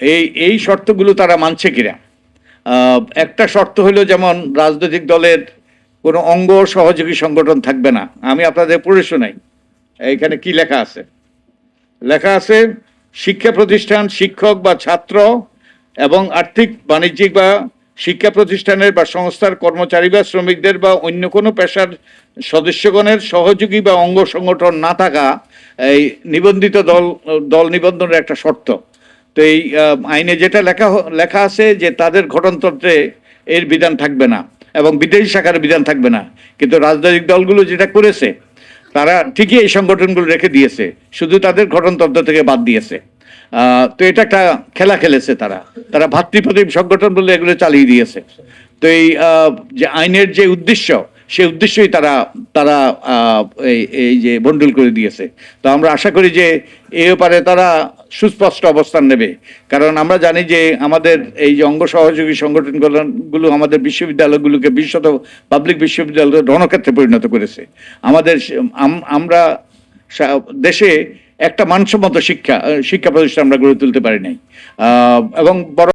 এই এই শর্তগুলো তারা মানছে কিনা? একটা শর্ত হলো যেমন রাজনৈতিক দলের কোনো অঙ্গ সহযোগী সংগঠন থাকবে না। আমি আপনাদের পড়ে শোনাই এইখানে কি লেখা আছে? লেখা আছে, শিক্ষা প্রতিষ্ঠান শিক্ষক বা ছাত্র এবং আর্থিক, বাণিজ্যিক বা শিক্ষা প্রতিষ্ঠানের বা সংস্থার কর্মচারী বা শ্রমিকদের বা অন্য কোনো পেশার সদস্যগণের সহযোগী বা অঙ্গ সংগঠন না থাকা এই নিবন্ধিত দল দল নিবন্ধনের একটা শর্ত। তো এই আইনে যেটা লেখা লেখা আছে যে তাদের গঠনতন্ত্রে এর বিধান থাকবে না এবং বিদেশি শাখার বিধান থাকবে না। কিন্তু রাজনৈতিক দলগুলো যেটা করেছে, তারা ঠিকই এই সংগঠনগুলো রেখে দিয়েছে। শুধু তাদের গঠনতন্ত্র থেকে বাদ দিয়েছে। তো এটা একটা খেলা খেলেছে তারা। তারা ভাতৃপ্রতিম সংগঠন বলে এগুলো চালিয়ে দিয়েছে। তো এই যে আইনের যে উদ্দেশ্য সেই উদ্দেশ্যই তারা তারা এই যে বন্ডুল করে দিয়েছে। তো আমরা আশা করি যে এ ব্যাপারে তারা সুস্পষ্ট অবস্থান নেবে। কারণ আমরা জানি যে আমাদের এই যে অঙ্গ সহযোগী সংগঠনগুলো আমাদের বিশ্ববিদ্যালয়গুলোকে বিশ্বত পাবলিক বিশ্ববিদ্যালয় রণক্ষেত্রে পরিণত করেছে। আমাদের আমরা দেশে একটা মানসম্মত শিক্ষা শিক্ষা প্রতিষ্ঠান আমরা গড়ে তুলতে পারি নাই। এবং বড়